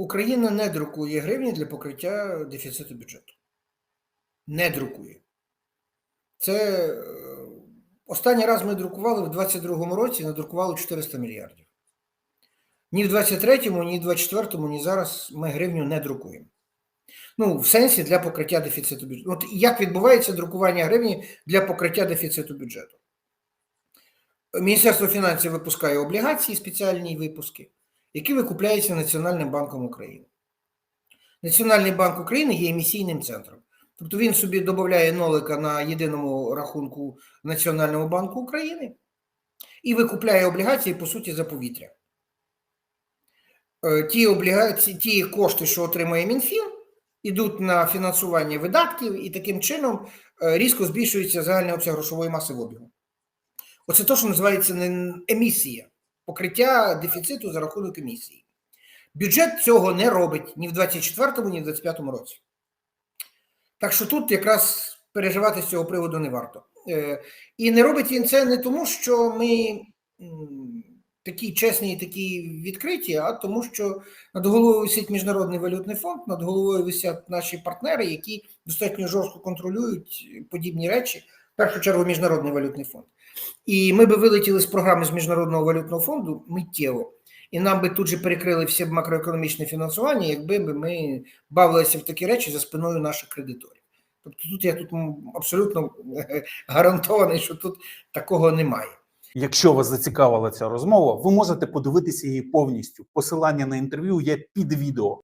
Україна не друкує гривні для покриття дефіциту бюджету. Не друкує. Це е, останній раз ми друкували в 22-му році, надрукували 400 мільярдів. Ні в 23-му, ні в 24-му, ні зараз ми гривню не друкуємо. Ну, в сенсі для покриття дефіциту бюджету. От як відбувається друкування гривні для покриття дефіциту бюджету? Міністерство фінансів випускає облігації, спеціальні випуски, які викупляються Національним банком України. Національний банк України є емісійним центром. Тобто він собі додає нолика на єдиному рахунку Національного банку України і викупляє облігації, по суті, за повітря. Е, Ті облігації, ті кошти, що отримує Мінфін, йдуть на фінансування видатків, і таким чином е, різко збільшується загальний обсяг грошової маси в обігу. Оце те, що називається емісія, покриття дефіциту за рахунок емісії. Бюджет цього не робить ні в 24-му, ні в 25-му році. Так що тут якраз переживати з цього приводу не варто. Е, І не робить він це не тому, що ми такі чесні і такі відкриті, а тому, що над головою висить Міжнародний валютний фонд, над головою висять наші партнери, які достатньо жорстко контролюють подібні речі, в першу чергу Міжнародний валютний фонд. І ми би вилетіли з програми з Міжнародного валютного фонду миттєво. І нам би тут же перекрили все макроекономічне фінансування, якби ми бавилися в такі речі за спиною наших кредиторів. Тобто тут я тут абсолютно гарантований, що тут такого немає. Якщо вас зацікавила ця розмова, ви можете подивитися її повністю. Посилання на інтерв'ю є під відео.